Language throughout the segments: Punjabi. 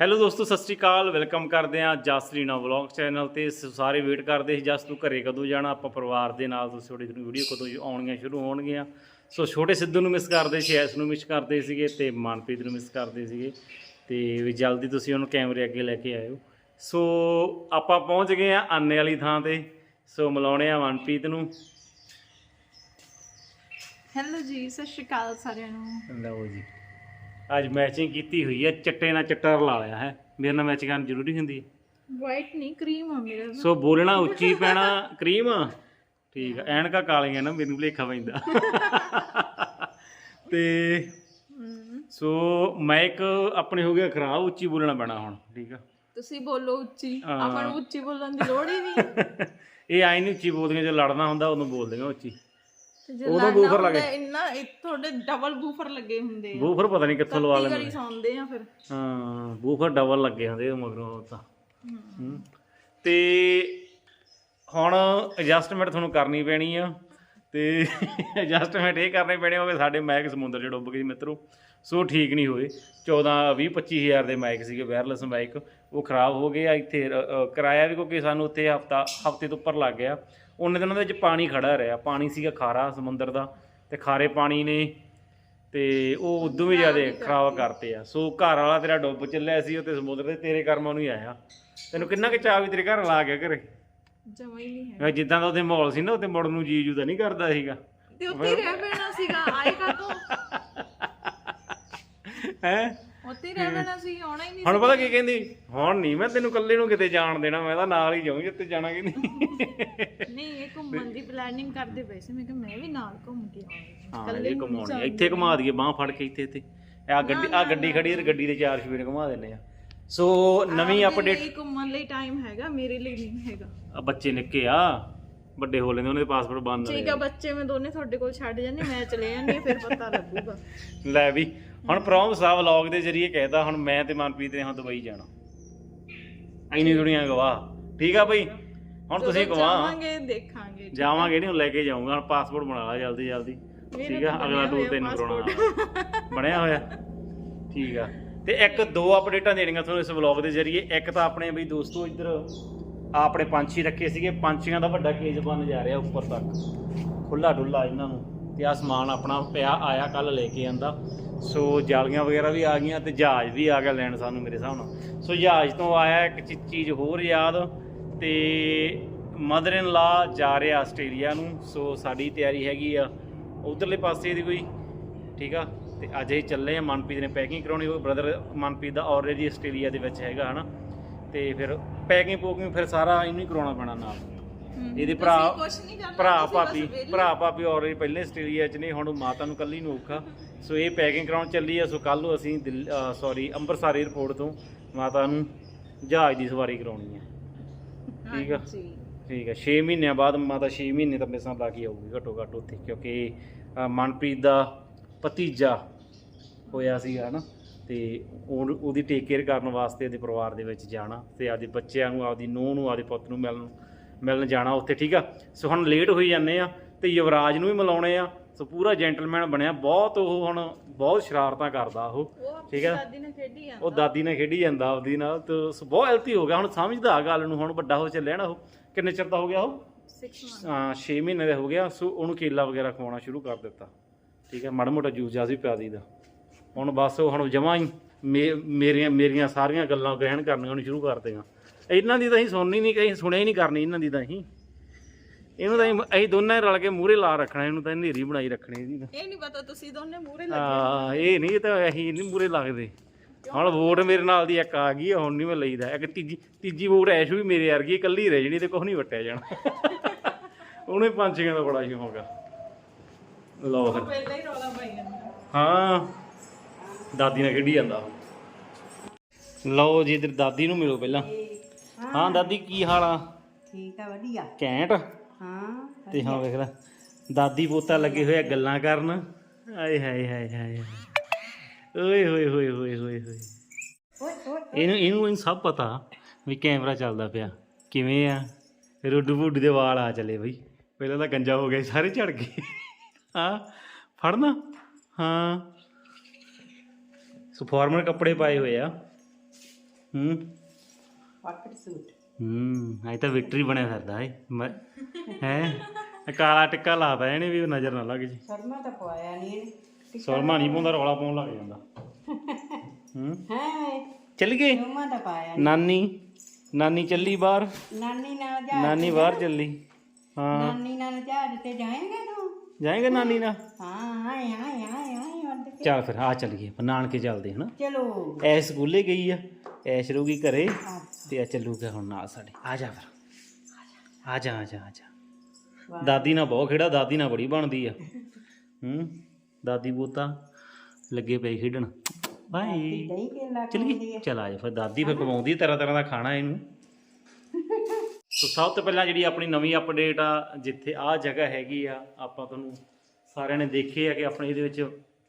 ਹੈਲੋ ਦੋਸਤੋ ਸਤਿ ਸ਼੍ਰੀ ਅਕਾਲ। ਵੈਲਕਮ ਕਰਦੇ ਹਾਂ ਜਸਰੀਨਾ ਵਲੌਗ ਚੈਨਲ ਤੇ। ਸਾਰੇ ਵੇਟ ਕਰਦੇ ਸੀ ਜਸ ਤੂੰ ਘਰੇ ਕਦੋਂ ਜਾਣਾ ਆਪਾਂ ਪਰਿਵਾਰ ਦੇ ਨਾਲ ਤੁਸੀਂ ਛੋਟੀ ਛੋਟੀ ਵੀਡੀਓ ਕਦੋਂ ਆਉਣੀਆਂ ਸ਼ੁਰੂ ਹੋਣਗੀਆਂ। ਸੋ ਛੋਟੇ ਸਿੱਧੂ ਨੂੰ ਮਿਸ ਕਰਦੇ ਸੀ ਐਸ ਨੂੰ ਮਿਸ ਕਰਦੇ ਸੀਗੇ ਤੇ ਮਨਪ੍ਰੀਤ ਨੂੰ ਮਿਸ ਕਰਦੇ ਸੀਗੇ। ਤੇ ਵੀ ਜਲਦੀ ਤੁਸੀਂ ਉਹਨੂੰ ਕੈਮਰੇ ਅੱਗੇ ਲੈ ਕੇ ਆਇਓ। ਸੋ ਆਪਾਂ ਪਹੁੰਚ ਗਏ ਆ ਆਨੇ ਵਾਲੀ ਥਾਂ ਤੇ। ਸੋ ਮਿਲਾਉਣੇ ਆ ਮਨਪ੍ਰੀਤ ਨੂੰ। ਹੈਲੋ ਜੀ ਸਤਿ ਸ਼੍ਰੀ ਅਕਾਲ ਸਾਰਿਆਂ ਨੂੰ। ਲਓ ਜੀ। ਅੱਜ ਮੈਚਿੰਗ ਕੀਤੀ ਹੋਈ ਹੈ ਚਿੱਟੇ ਨਾਲ ਚਿੱਟਾ ਰਲਾ ਲਿਆ ਹੈ। ਮੇਰੇ ਨਾਲ ਮੈਚਿੰਗ ਕਰਨੀ ਜ਼ਰੂਰੀ ਹੁੰਦੀ ਹੈ। ਵਾਈਟ ਨਹੀਂ ਕਰੀਮ ਆ ਮੇਰਾ ਤਾਂ। ਸੋ ਬੋਲਣਾ ਉੱਚੀ ਪੈਣਾ ਕਰੀਮ ਠੀਕ ਆ ਐਨਕਾ ਕਾਲੀਆਂ ਨਾ ਮੈਨੂੰ ਭੁਲੇਖਾ ਪੈਂਦਾ। ਤੇ ਹਮ, ਸੋ ਮਾਈਕ ਆਪਣੇ ਹੋ ਗਿਆ ਖਰਾਬ ਉੱਚੀ ਬੋਲਣਾ ਪੈਣਾ ਹੁਣ ਠੀਕ ਆ। ਤੁਸੀਂ ਬੋਲੋ ਉੱਚੀ। ਹਾਂ। ਆਪਾਂ ਨੂੰ ਉੱਚੀ ਬੋਲਣ ਦੀ ਲੋੜ ਹੀ ਨਹੀਂ। ਇਹ ਆਈ ਨਹੀਂ ਉੱਚੀ ਬੋਲਦੀਆਂ ਜੇ ਲੜਨਾ ਹੁੰਦਾ ਉਦੋਂ ਬੋਲਦੀਆਂ ਉੱਚੀ। ਉਦੋਂ ਬੂਫਰ ਲੱਗੇ। ਇੰਨਾ ਇਹ ਤੁਹਾਡੇ ਡਬਲ ਬੂਫਰ ਲੱਗੇ ਹੁੰਦੇ ਆ। ਬੂਫਰ ਪਤਾ ਨਹੀਂ ਕਿੱਥੋਂ ਲਵਾ ਲੈਂਦੇ ਘੜੀ ਸੌਂਦੇ ਆ ਫਿਰ। ਹਾਂ ਬੂਫਰ ਡਬਲ ਲੱਗੇ ਹੁੰਦੇ ਉਹ ਮਗਰੋਂ ਤਾਂ। ਤੇ ਹੁਣ ਐਡਜਸਟਮੈਂਟ ਤੁਹਾਨੂੰ ਕਰਨੀ ਪੈਣੀ ਆ। ਤੇ ਐਡਜਸਟਮੈਂਟ ਇਹ ਕਰਨੀ ਪੈਣੀ ਹੋਵੇ ਸਾਡੇ ਮੈਕ ਸਮੁੰਦਰ 'ਚ ਡੁੱਬ ਗਏ ਮਿੱਤਰੋ। ਸੋ ਠੀਕ ਨਹੀਂ ਹੋਏ। 14 20 25000 ਦੇ ਮਾਈਕ ਸੀਗੇ ਵਾਇਰਲੈਸ ਮਾਈਕ ਉਹ ਖਰਾਬ ਹੋ ਗਏ ਆ ਇੱਥੇ ਕਿਰਾਇਆ ਵੀ ਕਿਉਂਕਿ ਸਾਨੂੰ ਉੱਥੇ ਹਫਤਾ ਹਫ਼ਤੇ ਤੋਂ ਉੱਪਰ ਲੱਗ ਗਿਆ। ਉਹਨੇ ਦਿਨਾਂ ਦੇ ਵਿੱਚ ਪਾਣੀ ਖੜਾ ਰਿਹਾ ਪਾਣੀ ਸੀਗਾ ਖਾਰਾ ਸਮੁੰਦਰ ਦਾ ਤੇ ਖਾਰੇ ਪਾਣੀ ਨੇ ਤੇ ਉਹ ਉਦੋਂ ਵੀ ਜ਼ਿਆਦਾ ਖਰਾਬ ਕਰਤੇ। ਆ। ਸੋ ਘਰ ਵਾਲਾ ਤੇਰਾ ਡੁੱਬ ਚੱਲਿਆ ਸੀ ਉੱਤੇ ਸਮੁੰਦਰ ਦੇ ਤੇਰੇ ਕਰਮਾਂ ਨੂੰ ਹੀ ਆਇਆ। ਤੈਨੂੰ ਕਿੰਨਾ ਕਿ ਚਾਹ ਵੀ ਤੇਰੇ ਘਰ ਲਾ ਗਿਆ ਘਰੇ? ਜਮਾ ਹੀ ਨਹੀਂ ਹੈ ਜਿੱਦਾਂ ਦਾ ਉਹਦੇ ਮਾਹੌਲ ਸੀ ਨਾ ਉੱਤੇ ਮੁੜਨ ਨੂੰ ਜੀ ਜੂ ਤਾਂ ਨਹੀਂ ਕਰਦਾ ਸੀਗਾ। ਤੇ ਉੱਥੇ ਰਹਿ ਪੈਣਾ ਸੀਗਾ ਆਏਗਾ ਤੋਂ ਹੈ? ਉੱਥੇ ਹੀ ਰਹਿ ਪੈਣਾ ਸੀ ਆਉਣਾ ਹੀ ਨਹੀਂ ਹੁਣ ਪਤਾ ਕੀ ਕਹਿੰਦੀ ਹੁਣ ਨਹੀਂ ਮੈਂ ਤੈਨੂੰ ਇਕੱਲੇ ਨੂੰ ਕਿਤੇ ਜਾਣ ਦੇਣਾ ਮੈਂ ਤਾਂ ਨਾਲ ਹੀ ਜਾਊਂ ਜਿੱਥੇ ਜਾਣਾ ਕਿ ਨਹੀਂ। ਨਹੀਂ ਇਹ ਘੁੰਮਣ ਦੀ ਪਲੈਨਿੰਗ ਕਰਦੇ ਪਏ ਸੀ ਮੈਂ ਕਿਹਾ ਮੈਂ ਵੀ ਨਾਲ ਘੁੰਮ ਕੇ ਆਵਾਂਗੀ ਹਾਂ ਇਹ ਘੁਮਾਉਣੀ। ਇੱਥੇ ਘੁਮਾ ਦਈਏ ਬਾਹ ਫੜ ਕੇ ਇੱਥੇ ਇੱਥੇ। ਆ ਗੱਡੀ ਆ ਗੱਡੀ ਖੜੀ ਹੈ ਤੇ ਗੱਡੀ ਦੇ ਚਾਰ ਸ਼ਵੇਰ ਘੁਮਾ ਦਿੰਨੇ ਆ। ਸੋ ਨਵੀਂ ਅਪਡੇਟ ਲਈ ਘੁੰਮਣ ਲਈ ਟਾਈਮ ਹੈਗਾ ਮੇਰੇ ਲਈ ਨਹੀਂ ਹੈਗਾ। ਬੱਚੇ ਨਿੱਕੇ ਆ। ਵੱਡੇ ਹੋ ਲੈਂਦੇ ਉਹਨਾਂ ਦੇ ਪਾਸਪੋਰਟ ਬੰਦ ਠੀਕ ਆ ਬੱਚੇ ਮੈਂ ਦੋਨੇ ਤੁਹਾਡੇ ਕੋਲ ਛੱਡ ਜਾਂਦੀ ਮੈਂ ਚਲੇ ਜਾਂਦੀ ਫਿਰ ਪਤਾ ਲੱਗੂਗਾ। ਲੈ ਵੀ ਹੁਣ ਪ੍ਰੋਮ ਸਾਹਿਬ ਵਲੌਗ ਦੇ ਜ਼ਰੀਏ ਕਹਿਦਾ ਹੁਣ ਮੈਂ ਤੇ ਮਨਪ੍ਰੀਤ ਨੇ ਹਾਂ ਦੁਬਈ ਜਾਣਾ। ਐਨੀ ਦੁਨੀਆ ਗਵਾਹ। ਠੀਕ ਆ ਬਈ ਹੁਣ ਤੁਸੀਂ ਗਵਾਹ। ਜਾਵਾਂਗੇ ਦੇਖਾਂਗੇ ਜਾਵਾਂਗੇ ਨਹੀਂ ਹੁਣ ਲੈ ਕੇ ਜਾਊਂਗਾ ਹੁਣ ਪਾਸਪੋਰਟ ਬਣਾ ਲਾ ਜਲਦੀ ਜਲਦੀ। ਠੀਕ ਆ ਅਗਲਾ ਟੂਰ ਤੈਨੂੰ ਕਰਾਉਣਾ। ਬਣਿਆ ਹੋਇਆ। ਠੀਕ ਆ। ਤੇ ਇੱਕ ਦੋ ਅਪਡੇਟਾਂ ਦੇਣੀਆਂ ਤੁਹਾਨੂੰ ਇਸ ਵਲੌਗ ਦੇ ਜ਼ਰੀਏ। ਇੱਕ ਤਾਂ ਆਪਣੇ ਬਈ ਦੋਸਤੋ ਇੱਧਰ ਆਹ ਆਪਣੇ ਪੰਛੀ ਰੱਖੇ ਸੀਗੇ, ਪੰਛੀਆਂ ਦਾ ਵੱਡਾ ਕੇਜ ਬਣ ਜਾ ਰਿਹਾ ਉੱਪਰ ਤੱਕ। ਖੁੱਲਾ ਡੁੱਲਾ ਇਹਨਾਂ ਨੂੰ। ਤੇ ਆ ਸਮਾਨ ਆਪਣਾ ਪਿਆ, ਆਇਆ ਕੱਲ ਲੈ ਕੇ ਆਂਦਾ। ਸੋ ਜਾਲੀਆਂ ਵਗੈਰਾ ਵੀ ਆ ਗਈਆਂ ਤੇ ਜਹਾਜ਼ ਵੀ ਆ ਗਿਆ ਲੈਣ ਸਾਨੂੰ ਮੇਰੇ ਹਿਸਾਬ ਨਾਲ। ਸੋ ਜਹਾਜ਼ ਤੋਂ ਆਇਆ ਇੱਕ ਚੀ- ਚੀਜ਼ ਹੋਰ ਯਾਦ। ਤੇ ਮਦਰ ਇਨ ਲਾ ਜਾ ਰਿਹਾ ਆਸਟ੍ਰੇਲੀਆ ਨੂੰ। ਸੋ ਸਾਡੀ ਤਿਆਰੀ ਹੈਗੀ ਆ ਉਧਰਲੇ ਪਾਸੇ ਦੀ ਕੋਈ। ਠੀਕ ਆ? ਤੇ ਅੱਜ ਇਹ ਚੱਲੇ ਆ, ਮਨਪ੍ਰੀਤ ਨੇ ਪੈਕਿੰਗ ਕਰਾਉਣੀ, ਉਹ ਬ੍ਰਦਰ ਮਨਪ੍ਰੀਤ ਦਾ ਆਲਰੇਡੀ ਆਸਟ੍ਰੇਲੀਆ ਦੇ ਵਿੱਚ ਹੈਗਾ, ਹਨਾ। ਤੇ ਫਿਰ ਪੈਕਿੰਗ ਪੂਕਿੰਗ ਫਿਰ ਸਾਰਾ ਇਹਨੂੰ ਹੀ ਕਰਾਉਣਾ ਪੈਣਾ ਨਾਲ ਇਹਦੇ ਭਰਾ ਕੁਛ ਨਹੀਂ ਕਰਨਾ ਭਰਾ ਤੁਸੀਂ ਬਸ ਭਾਬੀ ਵਿਹਲੇ। ਭਰਾ ਭਾਬੀ ਆਲਰੇਡੀ ਪਹਿਲੇ ਆਸਟ੍ਰੇਲੀਆ 'ਚ ਨੇ ਹੁਣ ਮਾਤਾ ਨੂੰ ਕੱਲੀ ਨੂੰ ਔਖਾ ਸੋ ਇਹ ਪੈਕਿੰਗ ਕਰਾਉਣ ਚੱਲੀ ਆ ਸੋ ਕੱਲ ਨੂੰ ਅਸੀਂ ਸੌਰੀ ਅੰਮ੍ਰਿਤਸਰ 에ਅਰਪੋਰਟ ਤੋਂ ਮਾਤਾ ਨੂੰ ਜਹਾਜ਼ ਦੀ ਸਵਾਰੀ ਕਰਾਉਣੀ ਹੈ ਠੀਕ ਆ। ਹਾਂਜੀ। ਠੀਕ ਹੈ 6 ਮਹੀਨਿਆਂ ਬਾਅਦ ਮਾਤਾ 6 ਮਹੀਨੇ ਤਾਂ ਮੇਰੇ ਸਾਹ ਲਾ ਕੇ ਆਊਗੀ ਘੱਟੋ ਘੱਟ ਉੱਥੇ ਕਿਉਂਕਿ ਅ, ਮਨਪ੍ਰੀਤ ਦਾ ਭਤੀਜਾ ਹੋਇਆ ਸੀਗਾ ਨਾ ਤੇ ਉਹ- ਉਹਦੀ ਟੇਕ ਕੇਅਰ ਕਰਨ ਵਾਸਤੇ ਉਹਦੇ ਪਰਿਵਾਰ ਦੇ ਵਿੱਚ ਜਾਣਾ ਤੇ ਆਪਦੇ ਬੱਚਿਆਂ ਨੂੰ ਆਪਦੀ ਨੂੰਹ ਨੂੰ ਆਪਦੇ ਪੁੱਤ ਨੂੰ ਮਿਲਣ ਮਿਲਣ ਜਾਣਾ ਉੱਥੇ ਠੀਕ ਆ? ਸੋ ਹੁਣ ਲੇਟ ਹੋਈ ਜਾਂਦੇ ਆ ਤੇ ਯੁਵਰਾਜ ਨੂੰ ਵੀ ਮਿਲਾਉਣੇ ਆ। ਸੋ ਪੂਰਾ ਜੈਂਟਲਮੈਨ ਬਣਿਆ। ਬਹੁਤ ਉਹ ਹੁਣ ਬਹੁਤ ਸ਼ਰਾਰਤਾਂ ਕਰਦਾ ਉਹ ਉਹ ਆਪਣੀ ਠੀਕ ਆ। ਦਾਦੀ ਨਾਲ ਖੇਡੀ ਜਾਂਦਾ। ਉਹ ਦਾਦੀ ਨਾਲ ਖੇਡੀ ਜਾਂਦਾ ਆਪਦੀ ਨਾਲ ਤੇ ਸੋ ਬਹੁਤ ਹੈਲਥੀ ਹੋ ਗਿਆ। ਹੁਣ ਸਮਝਦਾ ਗੱਲ ਨੂੰ ਹੁਣ ਵੱਡਾ ਹੋ ਚੱਲਿਆ ਨਾ ਉਹ। ਕਿੰਨੇ ਚਿਰ ਦਾ ਹੋ ਗਿਆ ਉਹ? 6 ਮੰਥ ਹਾਂ 6 ਮਹੀਨੇ ਦਾ ਹੋ ਗਿਆ। ਸੋ ਉਹਨੂੰ ਕੇਲਾ ਵਗੈਰਾ ਖਵਾਉਣਾ ਸ਼ੁਰੂ ਕਰ ਦਿੱਤਾ। ਠੀਕ ਹੈ ਮਾੜਾ ਮੋਟਾ ਜੂਸ ਜਾਸ ਵੀ ਪਿਆ ਹੁਣ ਬਸ ਉਹ ਹੁਣ ਜਮਾਂ ਹੀ ਮੇਰੀਆਂ ਮੇਰੀਆਂ ਸਾਰੀਆਂ ਗੱਲਾਂ ਗ੍ਰਹਿਣ ਕਰਨੀਆਂ ਉਹਨੂੰ ਸ਼ੁਰੂ ਕਰ ਦੇਗਾ ਇਹਨਾਂ ਦੀ ਤਾਂ ਅਸੀਂ ਸੁਣਨੀ ਨਹੀਂ ਕਹੀਂ ਸੁਣਿਆ ਹੀ ਨਹੀਂ ਕਰਨੀ ਇਹਨਾਂ ਦੀ ਤਾਂ ਅਸੀਂ। ਇਹਨੂੰ ਤਾਂ ਅਸੀਂ ਅਸੀਂ ਦੋਨਾਂ ਹੀ ਰਲ ਕੇ ਮੂਹਰੇ ਲਾ ਰੱਖਣਾ ਇਹਨੂੰ ਤਾਂ ਨੇਰੀ ਬਣਾਈ ਰੱਖਣੀ ਇਹਦੀ ਤਾਂ। ਇਹ ਨਹੀਂ ਪਤਾ ਤੁਸੀਂ ਦੋਨੇ ਮੂਰੇ ਲੱਗੇ ਹਾਂ। ਇਹ ਨਹੀਂ ਇਹ ਤਾਂ ਅਸੀਂ ਨਹੀਂ ਮੂਹਰੇ ਲੱਗਦੇ। ਹੁਣ ਵੋਟ ਮੇਰੇ ਨਾਲ ਦੀ ਇੱਕ ਆ ਗਈ ਆ, ਹੁਣ ਨਹੀਂ ਮੈਂ ਲਈਦਾ। ਇੱਕ ਤੀਜੀ ਤੀਜੀ ਵੋਟ ਐਸ਼ ਵੀ ਮੇਰੇ ਵਰਗੀ ਇਕੱਲੀ ਰਹਿ ਜਣੀ ਤੇ ਕੁਝ ਨਹੀਂ ਵਟਿਆ ਜਾਣਾ। ਉਹਨੇ ਪੰਛੀਆਂ ਦਾ ਬੜਾ ਸ਼ੌਂਕ ਆ। ਲਓ ਫਿਰ। ਪਹਿਲਾਂ ਹੀ ਰੌਲਾ ਪਾਈ ਜਾਂਦਾ। ਹਾਂ। ਦਾਦੀ ਨਾਲ ਖੇਡੀ ਜਾਂਦਾ ਲਓ ਜੀ ਇਧਰ ਦਾਦੀ ਨੂੰ ਮਿਲੋ ਪਹਿਲਾਂ। ਹਾਂ ਦਾਦੀ ਕੀ ਹਾਲ ਆ? ਠੀਕ ਆ ਵਧੀਆ। ਘੈਂਟ। ਹਾਂ ਤੇ ਹਾਂ ਵੇਖ ਲੈ। ਦਾਦੀ ਪੋਤਾ ਲੱਗੇ ਹੋਏ ਆ ਗੱਲਾਂ ਕਰਨ। ਆਏ ਹਾਏ ਹਾਏ ਹਾਏ ਓਏ ਹੋਏ ਹੋਏ ਹੋਏ ਹੋਏ ਹੋਏ। ਇਹਨੂੰ ਇਹਨੂੰ ਇਹਨੂੰ ਸਭ ਪਤਾ ਵੀ ਕੈਮਰਾ ਚੱਲਦਾ ਪਿਆ। ਕਿਵੇਂ ਆ? ਰੁੱਡੂ ਬੁੱਡ ਦੇ ਵਾਲ ਆ ਚੱਲੇ ਬਈ। ਪਹਿਲਾਂ ਤਾਂ ਗੰਜਾ ਹੋ ਗਿਆ ਸਾਰੇ ਝੜ ਗਏ। ਹਾਂ ਫੜਨਾ? ਹਾਂ। ਸੋ ਫਾਰਮਲ ਕੱਪੜੇ ਪਾਏ ਹੋਏ ਆ। ਹੂੰ। ਪਾਕਟ ਸੂਟ ਹੂੰ ਐ ਤਾਂ ਵਿਕਟਰੀ ਬਣਿਆ ਫਿਰਦਾ ਏ। ਹੈ? ਕਾਲਾ ਟਿੱਕਾ ਲਾਤਾ ਇਹਨੇ ਵੀ ਨਜ਼ਰ ਨਾ ਲੱਗ ਜੀ। ਸਰਮਾ ਤਾਂ ਪਵਾਇਆ ਨਹੀਂ ਇਹਨੇ। ਸੁਰਮਾ ਨਹੀਂ ਪਾਉਂਦਾ ਰੌਲਾ ਪਾਉਣ ਲੱਗ ਜਾਂਦਾ। ਹੂੰ। ਹੈ? ਚੱਲ ਗਏ। ਸਰਮਾ ਤਾਂ ਪਾਇਆ ਨਾਨੀ ਨਾਨੀ ਚੱਲੀ ਬਾਹਰ। ਨਾਨੀ ਨਾਲ ਜਾ ਨਾਨੀ ਬਾਹਰ ਚੱਲੀ। ਹਾਂ। ਨਾਨੀ ਨਾਲ ਜਹਾਜ਼ ਤੇ ਜਾਏਂਗੇ ਤੂੰ? ਜਾਏਗਾ ਨਾਨੀ ਨਾਲ? ਹਾਂ ਆਏ ਆਏ ਆਏ। ਕੇ। ਚੱਲ ਫਿਰ ਆ ਚੱਲੀਏ ਆਪਾਂ ਨਾਨਕੇ ਚੱਲਦੇ ਹਨਾ? ਚਲੋ। ਐ ਸਕੂਲੇ ਗਈ ਆ ਐਸ਼ ਰਹੂਗੀ ਘਰੇ ਤੇ ਆ ਚੱਲੂਗਾ ਹੁਣ ਨਾਲ ਸਾਡੇ। ਆ ਜਾ ਫਿਰ। ਆ ਜਾ। ਆ ਜਾ ਆ ਜਾ ਦਾਦੀ ਨਾਲ ਬਹੁਤ ਖੇੜਾ ਦਾਦੀ ਨਾਲ ਬੜੀ ਬਣਦੀ ਆ। ਹੂੰ ਦਾਦੀ ਬੋਤਾ ਲੱਗੇ ਪਏ ਖੇਡਣ। ਬਾਈ ਦਹੀਂ ਕੇਲਾ ਚੱਲ ਗਈ। ਚਲ ਆ ਜਾ ਫਿਰ ਦਾਦੀ ਫਿਰ ਪਵਾਉਂਦੀ ਤਰ੍ਹਾਂ ਤਰ੍ਹਾਂ ਦਾ ਖਾਣਾ ਇਹਨੂੰ। ਸੋ ਸਭ ਤੋਂ ਪਹਿਲਾਂ ਜਿਹੜੀ ਆਪਣੀ ਨਵੀਂ ਅਪਡੇਟ ਆ ਜਿੱਥੇ ਆ ਜਗ੍ਹਾ ਹੈਗੀ ਆ ਆਪਾਂ ਤੁਹਾਨੂੰ ਸਾਰਿਆਂ ਨੇ ਦੇਖੇ ਆ ਕਿ ਆਪਣੇ ਇਹਦੇ ਵਿੱਚ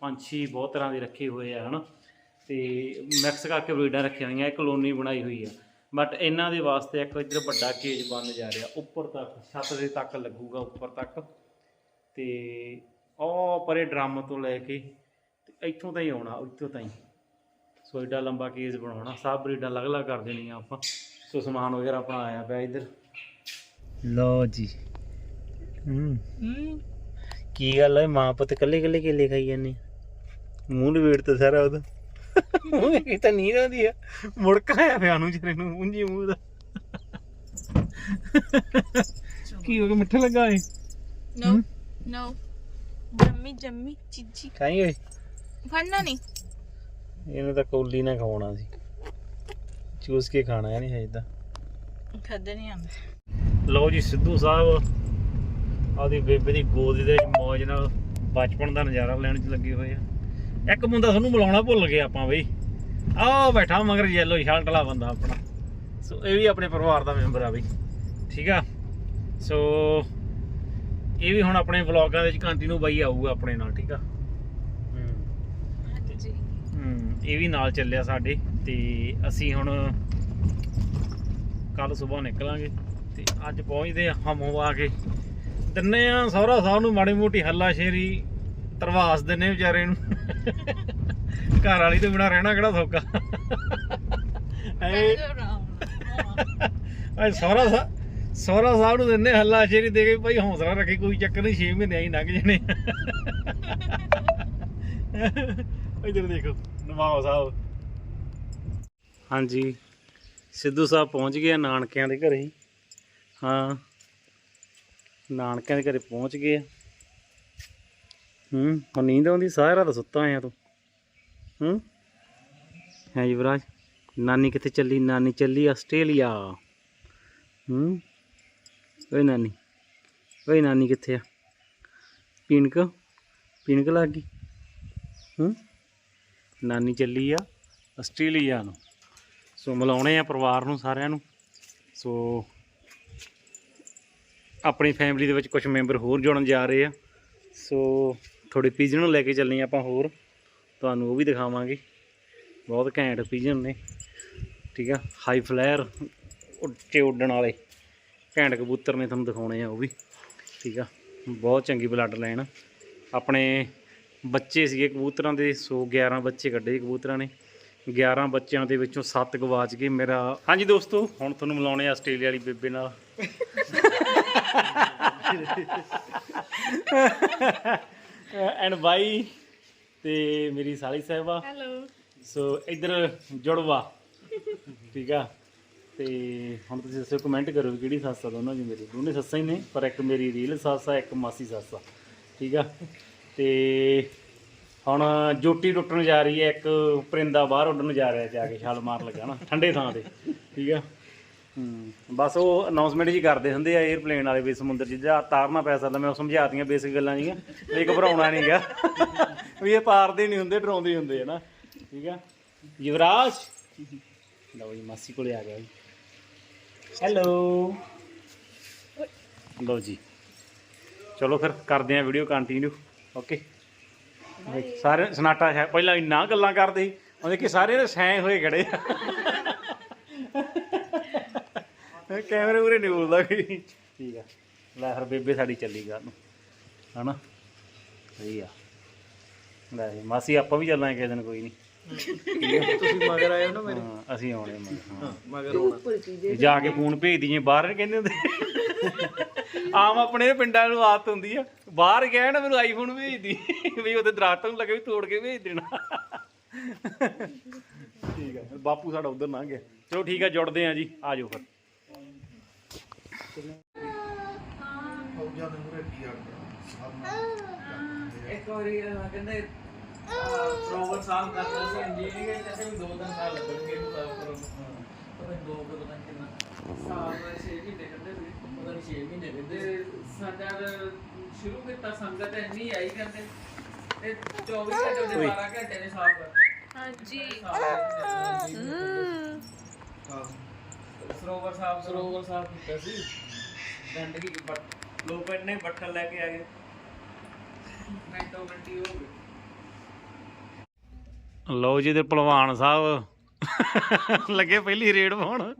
ਪੰਛੀ ਬਹੁਤ ਤਰ੍ਹਾਂ ਦੇ ਰੱਖੇ ਹੋਏ ਆ ਹਨਾ? ਤੇ ਮਿਕਸ ਕਰਕੇ ਬਰੀਡਾਂ ਰੱਖੀਆਂ ਹੋਈਆਂ ਇੱਕ ਕਲੋਨੀ ਬਣਾਈ ਹੋਈ ਆ। ਬਟ ਇਹਨਾਂ ਦੇ ਵਾਸਤੇ ਇੱਕ ਇੱਧਰ ਵੱਡਾ ਕੇਜ ਬਣ ਜਾ ਰਿਹਾ ਉੱਪਰ ਤੱਕ ਛੱਤ ਦੇ ਤੱਕ ਲੱਗੂਗਾ ਉੱਪਰ ਤੱਕ। ਤੇ ਉਹ ਪਰੇ ਡਰਮ ਤੋਂ ਲੈ ਕੇ ਤੇ ਇੱਥੋਂ ਤਾਈਂ ਆਉਣਾ ਇੱਥੋਂ ਤਾਈਂ। ਸੋ ਏਡਾ ਲੰਬਾ ਕੇਜ ਬਣਾਉਣਾ ਸਭ ਬਰੀਡਾਂ ਅਲੱਗ-ਅਲੱਗ ਕਰ ਦੇਣੀਆਂ ਆਪਾਂ। ਸੋ ਸਮਾਨ ਵਗੈਰਾ ਆਪਣਾ ਆਇਆ ਪਿਆ ਇੱਧਰ। ਲਓ ਜੀ। ਹੂੰ। ਹੂੰ। ਕੀ ਗੱਲ ਹੈ ਮਾਂ ਪੁੱਤ ਇਕੱਲੇ ਇਕੱਲੇ ਕੇਲੇ ਖਾਈ ਜਾਂਦੇ ਮੂੰਹ ਲਵੇੜ ਤੇ ਸਾਰਾ ਉਹਦਾ। ਇਹ ਤਾਂ ਨੀਂਦ ਆਉਂਦੀ ਆ। ਮੁੜਕਾ ਆਇਆ ਪਿਆ ਨੂੰ ਜਿਹੜੇ ਨੂੰ ਉਂਝੀ ਮੂੰਹ ਦਾ ਕੀ ਹੋ ਗਿਆ ਮਿੱਠਾ ਲੱਗਾ ਏ? ਨੋ ਨੋ ਜੰਮੀ ਜੰਮੀ ਚੀਚੀ ਖਾਈ ਓਏ ਫੜਨਾ ਨਹੀਂ ਇਹਨੂੰ ਤਾਂ ਕੌਲੀ ਨਾ ਖਵਾਉਣਾ ਸੀ। ਚੂਸ ਕੇ ਖਾਣਾ ਹੈ ਨਹੀਂ ਹੈ ਇਦਾਂ ਖਾਦੇ ਨਹੀਂ ਆਉਂਦੇ। ਲਓ ਜੀ ਸਿੱਧੂ ਸਾਹਿਬ ਆਦੀ ਬੇਬੇ ਦੀ ਗੋਦ ਦੇ ਵਿੱਚ ਮੌਜ ਨਾਲ ਬਚਪਨ ਦਾ ਨਜ਼ਾਰਾ ਲੈਣ ਚ ਲੱਗੇ ਹੋਏ ਆ। ਇੱਕ ਮੁੰਡਾ ਤੁਹਾਨੂੰ ਬੁਲਾਉਣਾ ਭੁੱਲ ਗਏ ਆਪਾਂ ਬਈ। ਆਹ ਬੈਠਾ ਮਗਰ ਯੈਲੋ ਸ਼ਰਟ ਵਾਲਾ ਬੰਦਾ ਆਪਣਾ। ਸੋ ਇਹ ਵੀ ਆਪਣੇ ਪਰਿਵਾਰ ਦਾ ਮੈਂਬਰ ਆ ਬਈ। ਠੀਕ ਆ? ਸੋ ਇਹ ਵੀ ਹੁਣ ਆਪਣੇ ਵਲੌਗਾਂ ਦੇ ਵਿੱਚ ਕੰਟੀਨਿਊ ਬਾਈ ਆਊਗਾ ਆਪਣੇ ਨਾਲ ਠੀਕ ਆ? ਹੂੰ ਇਹ ਵੀ ਨਾਲ ਚੱਲਿਆ ਸਾਡੇ ਤੇ ਅਸੀਂ ਹੁਣ ਕੱਲ ਸਵੇਰ ਨਿਕਲਾਂਗੇ ਤੇ ਅੱਜ ਪਹੁੰਚਦੇ ਆ ਹਮੋ ਆ ਕੇ। ਦਿੰਨੇ ਆ ਸਹੁਰਾ ਸਾਹਿਬ ਨੂੰ ਮਾੜੀ ਮੋਟੀ ਹੱਲਾ ਸ਼ੇਰੀ ਤਰਵਾਸ ਦਿੰਨੇ ਵਿਚਾਰੇ ਨੂੰ। ਘਰ ਵਾਲੀ ਤੋਂ ਬਿਨਾ ਰਹਿਣਾ ਕਿਹੜਾ ਸੌਖਾ? ਐ ਐ ਸਹੁਰਾ ਸਾਹਿਬ ਸਹੁਰਾ ਸਾਹਿਬ ਨੂੰ ਦਿੰਨੇ ਹੱਲਾ ਸ਼ੇਰੀ ਦੇ ਕੇ ਭਾਈ ਹੌਸਲਾ ਰੱਖੀ ਕੋਈ ਚੱਕਰ ਨਹੀਂ 6 ਮਹੀਨੇ ਹੀ ਲੰਘ ਜਾਣੇ ਇਧਰ ਦੇਖੋ ਨਵਾਬ ਸਾਹਿਬ। ਹਾਂਜੀ। ਸਿੱਧੂ ਸਾਹਿਬ ਪਹੁੰਚ ਗਏ ਨਾਨਕਿਆਂ ਦੇ ਘਰੇ। ਹਾਂ। ਨਾਨਕਿਆਂ ਦੇ ਘਰੇ ਪਹੁੰਚ ਗਏ ਆ। ਹੂੰ, ਹੁਣ ਨੀਂਦ ਆਉਂਦੀ, ਸਾਰਾ ਤਾਂ ਸੁੱਤਾ ਆਇਆ ਤੂੰ। ਹੂੰ? ਹੈ ਯੁਵਰਾਜ ਨਾਨੀ ਕਿੱਥੇ ਚੱਲੀ? ਨਾਨੀ ਚੱਲੀ ਆਸਟ੍ਰੇਲੀਆ। ਹੂੰ? ਓਏ ਨਾਨੀ ਓਏ ਨਾਨੀ ਕਿੱਥੇ ਆ? ਪੀਣਕ ਪੀਣਕ ਲੱਗ ਗਈ। ਹੂੰ? ਨਾਨੀ ਚੱਲੀ ਆ ਆਸਟ੍ਰੇਲੀਆ ਨੂੰ। ਸੋ ਮਿਲਾਉਣੇ ਆ ਪਰਿਵਾਰ ਨੂੰ ਸਾਰਿਆਂ ਨੂੰ। ਸੋ ਆਪਣੀ ਫੈਮਿਲੀ ਦੇ ਵਿੱਚ ਕੁਝ ਮੈਂਬਰ ਹੋਰ ਜੁੜਨ ਜਾ ਰਹੇ ਆ। ਸੋ ਥੋੜੇ ਪੀਜਨ ਨੂੰ ਲੈ ਕੇ ਚੱਲਨੇ ਆਪਾਂ ਹੋਰ। ਤੁਹਾਨੂੰ ਉਹ ਵੀ ਦਿਖਾਵਾਂਗੇ। ਬਹੁਤ ਘੈਂਟ ਪੀਜਨ ਨੇ। ਠੀਕ ਆ? ਹਾਈ ਫਲਾਇਰ ਉੱਚੇ ਉੱਡਣ ਵਾਲੇ। ਘੈਂਟ ਕਬੂਤਰ ਨੇ ਤੁਹਾਨੂੰ ਦਿਖਾਉਣੇ ਆ ਉਹ ਵੀ। ਠੀਕ ਆ? ਬਹੁਤ ਚੰਗੀ ਬਲੱਡ ਲਾਈਨ ਆਪਣੇ ਬੱਚੇ ਸੀਗੇ ਕਬੂਤਰਾਂ ਦੇ ਸੋ 11 ਬੱਚੇ ਕੱਢੇ ਕਬੂਤਰਾਂ ਨੇ। 11 ਬੱਚਿਆਂ ਦੇ ਵਿੱਚੋਂ 7 ਗਵਾਚ ਗਏ। ਮੇਰਾ ਹਾਂਜੀ ਦੋਸਤੋ। ਹੁਣ ਤੁਹਾਨੂੰ ਮਿਲਾਉਣੇ ਆ ਆਸਟ੍ਰੇਲੀਆ ਵਾਲੀ ਬੇਬੇ ਨਾਲ। ਐਂਡ ਬਾਈ ਤੇ ਮੇਰੀ ਸਾਲੀ ਸਾਹਿਬਾ। ਹੈਲੋ ਸੋ ਇੱਧਰ ਜੁੜਵਾ। ਠੀਕ ਆ? ਤੇ ਹੁਣ ਤੁਸੀਂ ਦੱਸੋ ਕਮੈਂਟ ਕਰੋ ਵੀ ਕਿਹੜੀ ਸੱਸ ਆ ਦੋਨਾਂ ਦੀ ਮੇਰੀ। ਦੋਨੇ ਸੱਸਾਂ ਹੀ ਨੇ ਪਰ ਇੱਕ ਮੇਰੀ ਰੀਅਲ ਸੱਸ ਆ ਇੱਕ ਮਾਸੀ ਸੱਸ ਆ। ਠੀਕ ਆ? ਤੇ ਹੁਣ ਜੋਟੀ ਟੁੱਟਣ ਜਾ ਰਹੀ ਹੈ ਇੱਕ ਪਰਿੰਦਾ ਬਾਹਰ ਉੱਡਣ ਜਾ ਰਿਹਾ ਜਾ ਕੇ ਛਾਲ ਮਾਰ ਲੱਗਾ ਨਾ ਠੰਡੇ ਥਾਂ ਤੇ। ਠੀਕ ਆ? ਹੂੰ। ਬਸ ਉਹ ਅਨਾਉਂਸਮੈਂਟ ਜੀ ਕਰਦੇ ਹੁੰਦੇ ਆ 에ਅਰਪਲੇਨ ਵਾਲੇ ਵੀ ਸਮੁੰਦਰ 'ਚ, ਜਾ ਤਾਰਨਾ ਪੈ ਸਕਦਾ, ਮੈਂ ਉਹ ਸਮਝਾਤੀਆਂ ਬੇਸਿਕ ਗੱਲਾਂ ਜੀਆਂ, ਵੀ ਘਬਰਾਉਣਾ ਨਹੀਂਗਾ ਵੀ ਇਹ ਤਾਰਦੇ ਨਹੀਂ ਹੁੰਦੇ, ਡਰਾਉਂਦੇ ਹੁੰਦੇ ਆ ਨਾ। ਠੀਕ ਆ? ਯੁਵਰਾਜ। ਲਓ ਜੀ, ਮਾਸੀ ਕੋਲੇ ਆ ਗਿਆ ਜੀ। ਹੈਲੋ ਲਓ ਜੀ। ਚਲੋ ਫਿਰ ਕਰਦੇ ਆ ਵੀਡੀਓ ਕੰਟੀਨਿਊ ਓਕੇ ਸਾਰੇ ਸਨਾਟਾ ਹੈ ਪਹਿਲਾਂ ਇੰਨਾ ਗੱਲਾਂ ਕਰਦੇ ਸੀ, ਉਹਦੇ ਕਿ ਸਾਰੇ ਨੇ ਸੈਂ ਹੋਏ ਖੜੇ ਆ। ਕੈਮਰੇ ਉਰੇ ਨਹੀਂ ਬੋਲਦਾ ਕੋਈ। ਠੀਕ ਆ। ਲੈ ਫਿਰ ਬੇਬੇ ਸਾਡੀ ਚੱਲੀ ਗਾ ਨੂੰ। ਹਨਾ? ਸਹੀ ਆ। ਲੈ ਜੀ, ਮਾਸੀ ਆਪਾਂ ਵੀ ਚੱਲਾਂਗੇ ਕਿਸੇ ਦਿਨ ਕੋਈ ਨਹੀਂ। ਤੁਸੀਂ ਮਗਰ ਆਏ ਹੋ ਨਾ ਮੇਰੇ। ਹਾਂ, ਅਸੀਂ ਆਉਣੇ ਮਗਰ ਹਾਂ। ਮਗਰ ਆਉਣਾ। ਤੇ ਜਾ ਕੇ ਫੋਨ ਭੇਜ ਦਈਏ ਬਾਹਰ ਨੀ ਕਹਿੰਦੇ ਹੁੰਦੇ। ਆਮ ਆਪਣੇ ਪਿੰਡਾਂ ਨੂੰ ਆਦਤ ਹੁੰਦੀ ਆ। ਬਾਹਰ ਗਿਆ ਨਾ ਮੈਨੂੰ ਆਈਫੋਨ ਭੇਜ ਦੀ। ਵੀ ਉਹਦੇ ਦਰਖਤ ਨੂੰ ਲੱਗੇ ਵੀ ਤੋੜ ਕੇ ਭੇਜ ਦੇਣਾ। ਠੀਕ ਆ ਬਾਪੂ ਸਾਡਾ ਉਧਰ ਲੰਘ ਗਿਆ। ਚਲੋ ਠੀਕ ਆ ਜੁੜਦੇ ਆ ਜੀ। ਆ ਜਾਓ ਫਿਰ। ਇੱਕ ਵਾਰੀ ਅਹ, ਕਹਿੰਦੇ ਪ੍ਰੋਵਰ ਸਾਫ਼ ਕਰਦਾ ਸੀ ਇੰਜੀਨੀਅਰਿੰਗ ਕਹਿੰਦੇ ਵੀ ਦੋ ਤਿੰਨ ਸਾਲ ਲੱਗਣਗੇ ਇਹਨੂੰ ਸਾਫ਼ ਕਰਨ ਨੂੰ। ਪਤਾ ਨਹੀਂ ਦੋ ਕੁ ਪਤਾ ਨੀ ਕਿੰਨਾ। ਸਾਲ 6 ਮਹੀਨੇ ਕਹਿੰਦੇ ਵੀ ਪਤਾ ਨਹੀਂ 6 ਮਹੀਨੇ ਕਹਿੰਦੇ ਸਾਡਾ ਸ਼ੁਰੂ ਕੀਤਾ ਸੰਗਤ ਇੰਨੀ ਆਈ ਕਹਿੰਦੇ। ਤੇ 24 ਘੰਟੇ ਦੇ 12 ਘੰਟੇ ਨੇ ਸਾਫ਼ ਕਰਤਾ। ਹਾਂਜੀ। ਸਰੋਵਰ ਸਾਫ਼ ਸਰੋਵਰ ਸਾਫ਼ ਕੀਤਾ ਸੀ। ਗੰਦਗੀ ਬਟ ਲੋਕ ਇੰਨੇ ਬੱਠਲ ਲੈ ਕੇ ਆ ਗਏ। ਮਿੰਟੋ ਮਿੰਟੀ ਹੋ ਗਏ ਲਓ ਜੀ ਤੇ ਪਹਿਲਵਾਨ ਸਾਹਿਬ। ਲੱਗੇ ਪਹਿਲੀ ਰੇਡ ਪਾਉਣ।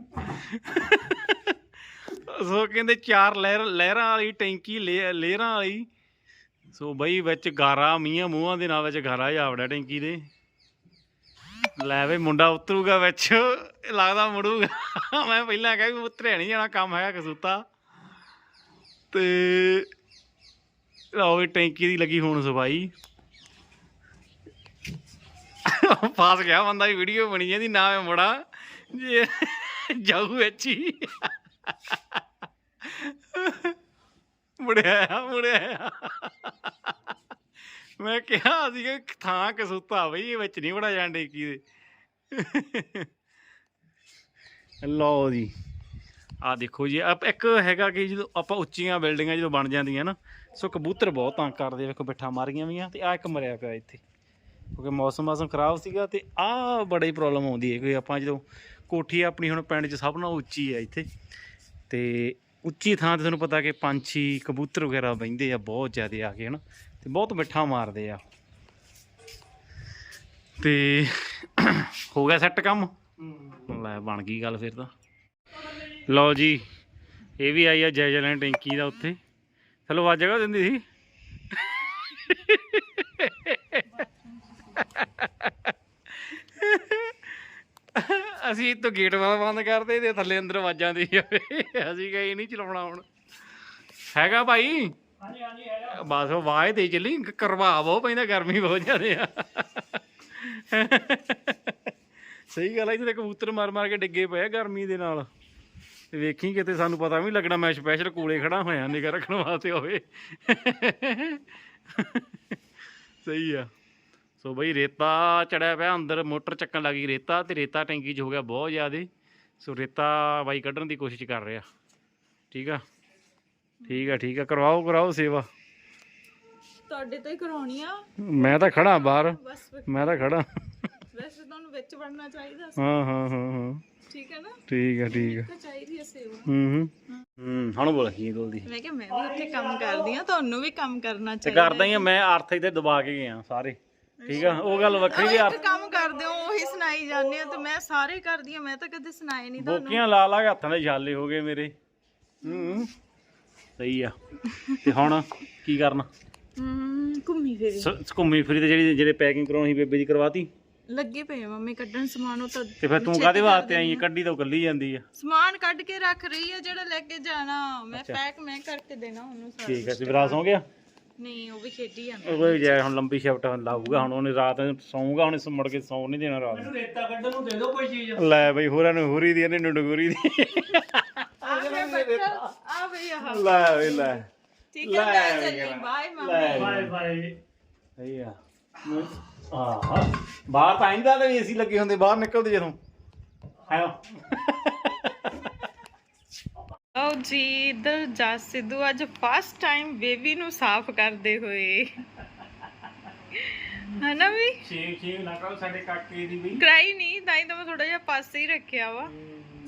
ਸੋ ਕਹਿੰਦੇ ਚਾਰ ਲਹਿਰ ਲਹਿਰਾਂ ਵਾਲੀ ਟੈਂਕੀ ਲੇ- ਲੇਅਰਾਂ ਵਾਲੀ। ਸੋ ਬਈ ਵਿੱਚ ਗਾਰਾ ਮੀਆਂ ਮੂੰਹਾਂ ਦੇ ਨਾਲ ਵਿੱਚ ਗਾਰਾ ਜਾਵੜਾ ਟੈਂਕੀ ਦੇ। ਲੈ ਵੇ ਮੁੰਡਾ ਉਤਰੂਗਾ ਵਿੱਚ। ਇਹ ਲੱਗਦਾ ਮੁੜੂਗਾ। ਮੈਂ ਪਹਿਲਾਂ ਕਿਹਾ ਵੀ ਉਤਰਿਆ ਨਹੀਂ ਜਾਣਾ, ਕੰਮ ਹੈਗਾ ਕਸੂਤਾ। ਤੇ ਲਓ ਵੀ ਟੈਂਕੀ ਦੀ ਲੱਗੀ ਹੁਣ ਸਫ਼ਾਈ। ਫਸ ਗਿਆ ਬੰਦਾ ਦੀ ਵੀਡੀਓ ਬਣੀ ਜਾਂਦੀ, ਨਾ ਮੈਂ ਮੁੜਾ। ਜੇ ਜਾਊ ਵਿੱਚ ਹੀ। ਮੁੜਿਆ ਮੁੜਿਆ ਮੈਂ ਕਿਹਾ ਸੀ ਕਿ ਥਾਂ ਕਸੂਤਾ ਬਈ ਇਹ ਵਿੱਚ ਨਹੀਂ ਵੜਾ ਜਾਣ ਡੇਕੀ ਦੇ। ਲਓ ਜੀ। ਆ ਦੇਖੋ ਜੀ ਆਪ ਇੱਕ ਹੈਗਾ ਕਿ ਜਦੋਂ ਆਪਾਂ ਉੱਚੀਆਂ ਬਿਲਡਿੰਗਾਂ ਜਦੋਂ ਬਣ ਜਾਂਦੀਆਂ ਨਾ ਸੋ ਕਬੂਤਰ ਬਹੁਤ ਤੰਗ ਕਰਦੇ ਆ, ਵੇਖੋ ਬਿੱਠਾ ਮਾਰੀਆਂ ਵੀਆਂ ਤੇ ਆ ਇੱਕ ਮਰਿਆ ਪਿਆ ਇੱਥੇ। ਕਿਉਂਕਿ ਮੌਸਮ ਮਾਸਮ ਖਰਾਬ ਸੀਗਾ ਤੇ ਆ ਬੜੀ ਪ੍ਰੋਬਲਮ ਆਉਂਦੀ ਹੈ ਕਿ ਆਪਾਂ ਜਦੋਂ ਕੋਠੀ ਆਪਣੀ ਹੁਣ ਪਿੰਡ 'ਚ ਸਭ ਨਾਲੋਂ ਉੱਚੀ ਹੈ ਇੱਥੇ। ਤੇ ਉੱਚੀ ਥਾਂ ਤੇ ਤੁਹਾਨੂੰ ਪਤਾ ਕਿ ਪੰਛੀ ਕਬੂਤਰ ਵਗੈਰਾ ਬਹਿੰਦੇ ਆ ਬਹੁਤ ਜ਼ਿਆਦਾ ਆ ਕੇ ਹਨਾ। ਤੇ ਬਹੁਤ ਮਿੱਠਾ ਮਾਰਦੇ ਆ। ਤੇ ਹੋ ਗਿਆ ਸੈੱਟ ਕੰਮ? ਲੈ ਬਣ ਗਈ ਗੱਲ ਫਿਰ ਤਾਂ। ਲਓ ਜੀ, ਇਹ ਵੀ ਆਈ ਆ ਜੈਜਲੈਂਡ ਟੈਂਕੀ ਦਾ ਉੱਥੇ। ਚਲੋ ਆ ਜਗ੍ਹਾ ਦਿੰਦੀ ਸੀ। ਅਸੀਂ ਤੋਂ ਗੇਟ ਵਾਲਾ ਬੰਦ ਕਰਦੇ ਤੇ ਥੱਲੇ ਅੰਦਰ ਆਵਾਜ਼ਾਂ ਦੇ। ਜਾਵੇ ਅਸੀਂ ਕਹੇ ਨਹੀਂ ਚਲਾਉਣਾ ਹੁਣ। ਹੈਗਾ ਭਾਈ? ਹਾਂਜੀ ਹਾਂਜੀ, ਹੈਗਾ। ਬਸ ਉਹ ਆਵਾਜ਼ ਤੇ ਚੱਲੀ ਕਰਵਾ ਬਹੁਤ ਪੈਂਦਾ ਗਰਮੀ ਬਹੁਤ ਜ਼ਿਆਦੇ ਆ। ਸਹੀ ਗੱਲ ਹੈ ਇੱਥੇ ਕਬੂਤਰ ਮਾਰ ਮਾਰ ਕੇ ਡਿੱਗੇ ਪਏ ਆ ਗਰਮੀ ਦੇ ਨਾਲ। ਤੇ ਵੇਖੀ ਕਿਤੇ ਸਾਨੂੰ ਪਤਾ ਵੀ ਨੀ ਲੱਗਣਾ, ਮੈਂ ਸਪੈਸ਼ਲ ਕੋਲੇ ਖੜਾ ਹੋਇਆ ਨਿਗਾ ਰੱਖਣ ਵਾਸਤੇ ਹੋਵੇ। ਸਹੀ ਆ। ਸੋ ਬਈ ਰੇਤਾ ਚੜਿਆ ਪਿਆ ਅੰਦਰ, ਮੋਟਰ ਚੱਕਣ ਲੱਗੀ ਰੇਤਾ ਤੇ ਰੇਤਾ ਟੈਂਕੀ 'ਚ ਹੋ ਗਿਆ ਬਹੁਤ ਜ਼ਿਆਦੇ। ਸੋ ਰੇਤਾ ਬਾਈ ਕੱਢਣ ਦੀ ਕੋਸ਼ਿਸ਼ ਕਰ ਰਿਹਾ। ਠੀਕ ਆ? ਠੀਕ ਆ ਠੀਕ ਆ ਕਰਵਾਓ ਕਰਾਓ ਸੇਵਾ। ਤੁਹਾਡੇ ਤੋਂ ਹੀ ਕਰਾਉਣੀ ਆ। ਮੈਂ ਤਾਂ ਖੜਾ ਬਾਹਰ। ਬਸ ਮੈਂ ਤਾਂ ਖੜਾ ਵੈਸੇ ਤੁਹਾਨੂੰ ਵਿੱਚ ਵੜਨਾ ਚਾਹੀਦਾ ਸੀ। ਹਾਂ ਹਾਂ ਹਾਂ ਹਾਂ। ਠੀਕ ਹੈ ਨਾ? ਠੀਕ ਆ ਠੀਕ ਆ। ਤਾਂ ਚਾਹੀਦੀ ਹੈ ਸੇਵਾ। ਹੂੰ ਹੂੰ। ਹੂੰ ਹੁਣ ਬੋਲ ਕੀ ਬੋਲਦੀ ਮੈਂ ਕਿਹਾ ਮੈਂ ਵੀ ਉੱਥੇ ਕੰਮ ਕਰਦੀ ਆ ਤੁਹਾਨੂੰ ਵੀ ਕੰਮ ਕਰਨਾ ਤੇ ਚਾਹੀਦਾ ਕਰਦਾ ਹੀ ਆ ਮੈਂ ਅਰਥ ਇੱਥੇ ਦਬਾ ਕੇ ਗਿਆ ਸਾਰੇ। ਠੀਕ ਆ ਉਹ ਗੱਲ ਵੱਖਰੀ ਅਰਥ ਇੱਕ ਕੰਮ ਕਰਦੇ ਹੋ ਉਹੀ ਸੁਣਾਈ ਜਾਂਦੇ ਆ ਤੇ ਮੈਂ ਸਾਰੇ ਕਰਦੀ ਆ ਮੈਂ ਤਾਂ ਕਦੇ ਸੁਣਾਏ ਨਹੀਂ ਤੁਹਾਨੂੰ। ਬੋਕੀਆਂ ਲਾ ਲਾ ਕੇ ਹੱਥਾਂ ਦੇ ਛਾਲੇ ਹੋ ਗਏ ਮੇਰੇ। ਹੂੰ। ਸਹੀ ਆ। ਤੇ ਹੁਣ ਕੀ ਕਰਨਾ? ਹਮ ਘੁੰਮੀ ਫਿਰੀ। ਸ- ਘੁੰਮੀ ਫਿਰੀ ਤੇ ਜਿਹੜੀ ਜਿਹੜੇ ਪੈਕਿੰਗ ਕਰਾਉਣੀ ਸੀ ਬੇਬੇ ਦੀ ਕਰਵਾਤੀ? ਲੱਗੇ ਪਏ ਆ ਮੰਮੀ ਕੱਢਣ ਸਮਾਨ ਉਹ ਤਾਂ ਤੇ ਫਿਰ ਤੂੰ ਕਾਦੇ ਵਾਸਤੇ ਆਈ ਹੈ ਕੱਢੀ ਤਾਂ ਉਹ ਕੱਲੀ ਜਾਂਦੀ ਆ। ਸਮਾਨ ਕੱਢ ਕੇ ਰੱਖ ਰਹੀ ਆ ਜਿਹੜਾ ਲੈ ਕੇ ਜਾਣਾ। ਮੈਂ ਪੈਕ ਮੈਂ ਕਰਕੇ ਦੇਣਾ ਉਹਨੂੰ ਸਾਰਾ ਠੀਕ ਹੈ ਸਿਵਰਾ ਸੌਂ ਗਿਆ? ਨਹੀਂ ਉਹ ਵੀ ਖੇਡੀ ਜਾਂਦਾ। ਉਹ ਕੋਈ ਜਾਏ ਹੁਣ ਲੰਬੀ ਸ਼ਿਫਟ ਲਾਊਗਾ ਹੁਣ ਉਹਨੇ ਰਾਤ ਨੂੰ ਸੌਂਗਾ ਹੁਣ ਇਸ ਮੁੜ ਕੇ ਸੌਂ ਨਹੀਂ ਦੇਣਾ ਰਾਤ ਨੂੰ। ਰੇਤਾ ਕੱਢਣ ਨੂੰ ਦੇ ਦਿਓ ਕੋਈ ਚੀਜ਼। ਲੈ ਬਈ ਹੋਰਾਂ ਨੂੰ ਹੋਰੀ ਦੀ ਇਹਨੇ ਨੁੰਡਗੂਰੀ ਦੀ। ਆ ਬਈ ਆਹ ਲੈ ਬਈ ਲੈ। ਠੀਕ ਹੈ ਮੈਂ ਚੱਲੀ ਬਾਏ ਮੰਮੀ। Bye bye. ਸਹੀ ਆ। ਆਹ। ਬਾਹਰ ਤਾਂ ਆਇੰਦਾ ਤੇ ਏਸੀ ਲੱਗੇ ਹੁੰਦੇ ਬਾਹਰ ਨਿਕਲਦੇ ਜਦੋਂ। ਹੈਲੋ ਲਓ ਜੀ ਇਧਰ ਜਸ ਸਿੱਧੂ ਅੱਜ ਫਸਟ ਟਾਈਮ ਬੇਬੀ ਨੂੰ ਸਾਫ਼ ਕਰਦੇ ਹੋਏ। ਹਨਾ ਵੀ? ਛੇਕ ਛੇਕ ਨਾ ਕਰੋ ਸਾਡੇ ਕਾਕੇ ਦੀ ਵੀ। ਕਰਾਈ ਨਹੀਂ ਤਾਂ ਹੀ ਤਾਂ ਮੈਂ ਥੋੜਾ ਜਿਹਾ ਪਾਸੇ ਹੀ ਰੱਖਿਆ ਵਾ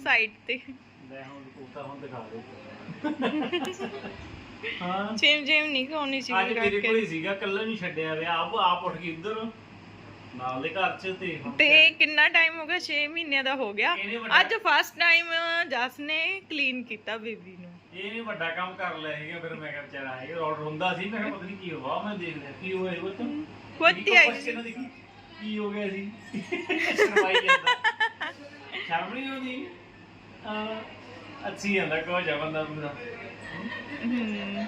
ਸਾਈਡ ਤੇ। ਲੈ ਹੁਣ ਦਿਖਾ ਦੇ ਹਾਂ। ਚੇਮ ਚੇਮ ਨਹੀਂ ਖਾਉਣੀ ਸੀ ਅੱਜ ਮੇਰੇ ਕੋਲ ਹੀ ਸੀਗਾ ਕੱਲਾ ਨਹੀਂ ਛੱਡਿਆ ਵੇ ਆਪ ਆਪ ਉੱਠ ਕੇ ਇੱਧਰ ਨਾਲ ਦੇ ਘਰ ਚ ਤੇ ਹੁਣ ਤੇ ਕਿੰਨਾ ਟਾਈਮ ਹੋ ਗਿਆ? 6 ਮਹੀਨਿਆਂ ਦਾ ਹੋ ਗਿਆ। ਇਹਨੇ ਵੱਡਾ- ਅੱਜ ਫਸਟ ਟਾਈਮ ਜਸ ਨੇ ਕਲੀਨ ਕੀਤਾ ਬੇਬੀ ਨੂੰ। ਇਹ ਵੀ ਵੱਡਾ ਕੰਮ ਕਰ ਲਿਆ ਸੀਗਾ ਫਿਰ ਮੈਂ ਕਿਹਾ ਵਿਚਾਰਾ ਆਏਗਾ ਰੋਡ ਰੋਂਦਾ ਸੀ ਮੈਂ ਕਿਹਾ ਪਤਾ ਨਹੀਂ ਕੀ ਹੋਇਆ ਮੈਂ ਦੇਖ ਲਿਆ। ਕੀ ਹੋਇਆ ਉਹ ਤਾਂ ਖੁਦ ਹੀ ਆਈ ਦੀ ਕੀ ਹੋ ਗਿਆ ਸੀ? ਸ਼ਰਮਾਈ ਜਾਂਦਾ। ਸ਼ਰਮ ਨਹੀਂ ਆਉਂਦੀ? ਆ ਅੱਛੀ ਹੁੰਦਾ ਕੋਈ ਜਾ ਬੰਦਾ ਬੰਦਾ ਹੂੰ।